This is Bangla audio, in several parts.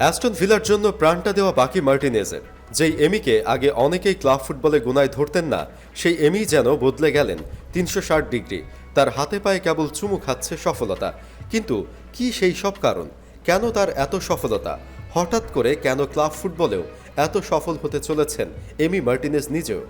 অ্যাস্টন ভিলার জন্য প্রাণটা দেওয়া বাকি মার্টিনেজের। যেই এমিকে আগে অনেকেই ক্লাব ফুটবলে গুনায় ধরতেন না, সেই এমি যেন বদলে গেলেন তিনশো ষাট ডিগ্রি। তার হাতে পায়ে কেবল চুমু খাচ্ছে সফলতা। কিন্তু কি সেই সব কারণ? কেন তার এত সফলতা? হঠাৎ করে কেন ক্লাব ফুটবলেও এত সফল হতে চলেছেন এমি মার্টিনেজ নিজেও?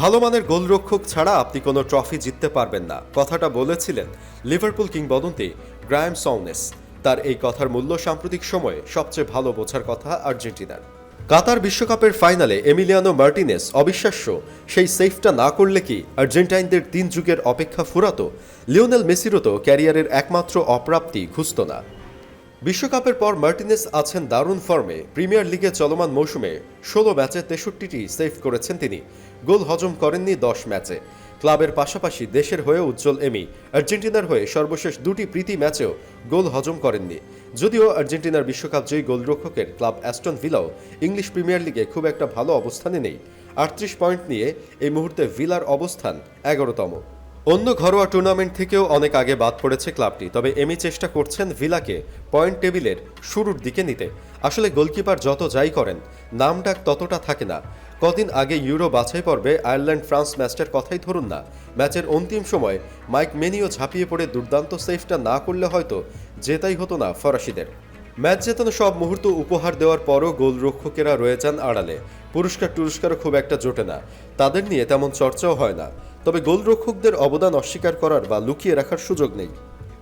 ভালো মানের গোলরক্ষক ছাড়া আপনি কোনো ট্রফি জিততে পারবেন না, কথাটা বলেছিলেন লিভারপুল কিংবদন্তি গ্রায়াম সৌনেস তার এই কথার মূল্য সাম্প্রতিক সময়ে সবচেয়ে ভালো বোঝার কথা আর্জেন্টিনার। কাতার বিশ্বকাপের ফাইনালে এমিলিয়ানো মার্টিনেস অবিশ্বাস্য সেই সেফটা না করলে কি আর্জেন্টাইনদের তিন যুগের অপেক্ষা ফুরাতো লিওনেল মেসিরও তো ক্যারিয়ারের একমাত্র অপ্রাপ্তি ঘুষত না। বিশ্বকাপের পর মার্টিনেস আছেন দারুণ ফর্মে, প্রিমিয়ার লিগে চলমান মৌসুমে ষোলো ম্যাচে তেষট্টিটি সেভ করেছেন তিনি, গোল হজম করেননি দশ ম্যাচে। ক্লাবের পাশাপাশি দেশের হয়ে উজ্জ্বল এমি আর্জেন্টিনার হয়ে সর্বশেষ দুটি প্রীতি ম্যাচেও গোল হজম করেননি। যদিও আর্জেন্টিনার বিশ্বকাপ জয়ী গোলরক্ষকের ক্লাব অ্যাস্টন ভিলাও ইংলিশ প্রিমিয়ার লিগে খুব একটা ভালো অবস্থানে নেই। আটত্রিশ পয়েন্ট নিয়ে এই মুহূর্তে ভিলার অবস্থান এগারোতম। অন্য ঘরোয়া টুর্নামেন্ট থেকেও অনেক আগে বাদ পড়েছে ক্লাবটি, তবে এমি চেষ্টা করছেন ভিলাকে পয়েন্ট টেবিলের শুরুর দিকে নিতে। আসলে গোলকিপার যত যাই করেন নাম ডাক ততটা থাকে না। কদিন আগে ইউরো বাছাই পর্বে আয়ারল্যান্ড ফ্রান্স ম্যাচটার কথাই ধরুন না। ম্যাচের অন্তিম সময় মাইক মেনিও ঝাঁপিয়ে পড়ে দুর্দান্ত সেফটা না করলে হয়তো জেতাই হতো না ফরাসিদের। ম্যাচ জেতানো সব মুহূর্ত উপহার দেওয়ার পরও গোলরক্ষকেরা রয়ে যান আড়ালে। পুরস্কার টুরস্কারও খুব একটা জোটে না। তাদের নিয়ে তেমন চর্চাও হয় না। তবে গোলরক্ষকদের অবদান অস্বীকার করার বা লুকিয়ে রাখার সুযোগ নেই।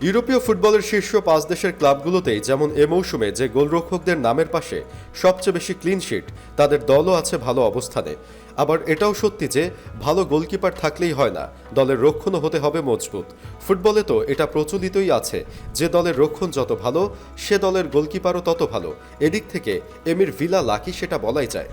ইউরোপীয় ফুটবলের শীর্ষ পাঁচ দেশের ক্লাবগুলোতেই যেমন এ মৌসুমে যে গোলরক্ষকদের নামের পাশে সবচেয়ে বেশি ক্লিন শিট তাদের দলও আছে ভালো অবস্থানে। আবার এটাও সত্যি যে, ভালো গোলকিপার থাকলেই হয় না, দলের রক্ষণও হতে হবে মজবুত। ফুটবলে তো এটা প্রচলিতই আছে, যে দলের রক্ষণ যত ভালো, সে দলের গোলকিপারও তত ভালো। এদিক থেকে এমির ভিলা লাকি সেটা বলাই যায়।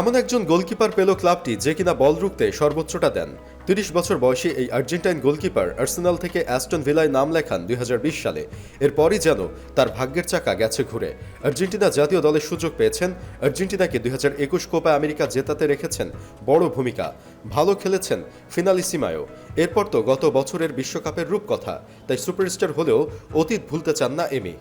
এমন একজন গোলকিপার পেল ক্লাবটি যে কিনা বল রুখতে সর্বোচ্চটা দেন। তিরিশ বছর বয়সী এই আর্জেন্টাইন গোলকিপার আর্সেনাল থেকে অ্যাস্টন ভিলায় নাম লেখান দুই হাজার বিশ সালে। এরপরই যেন তার ভাগ্যের চাকা গেছে ঘুরে। আর্জেন্টিনা জাতীয় দলের সুযোগ পেয়েছেন। আর্জেন্টিনাকে দুই হাজার একুশ কোপা আমেরিকা জেতাতে রেখেছেন বড় ভূমিকা। ভালো খেলেছেন ফিনালিসিমায়ও এরপর তো গত বছরের বিশ্বকাপের রূপকথা। তাই সুপারস্টার হলেও অতীত ভুলতে চান না এমি।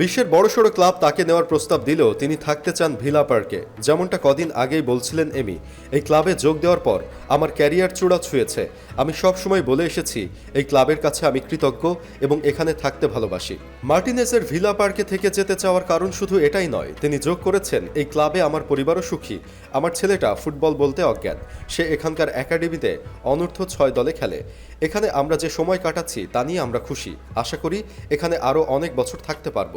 বিশ্বের বড়সড় ক্লাব তাকে নেওয়ার প্রস্তাব দিলেও তিনি থাকতে চান ভিলা পার্কে। যেমনটা কদিন আগেই বলছিলেন এমি, এই ক্লাবে যোগ দেওয়ার পর আমার ক্যারিয়ার চূড়া ছুঁয়েছে। আমি সব সময় বলে এসেছি, এই ক্লাবের কাছে আমি কৃতজ্ঞ এবং এখানে থাকতে ভালোবাসি। মার্টিনেসের ভিলা পার্কে থেকে যেতে চাওয়ার কারণ শুধু এটাই নয়, তিনি যোগ করেছেন, এই ক্লাবে আমার পরিবারও সুখী, আমার ছেলেটা ফুটবল বলতে অজ্ঞান। সে এখানকার একাডেমিতে অনূর্ধ্ব ছয় দলে খেলে। এখানে আমরা যে সময় কাটাচ্ছি তা নিয়ে আমরা খুশি। আশা করি এখানে আরও অনেক বছর থাকতে পারব।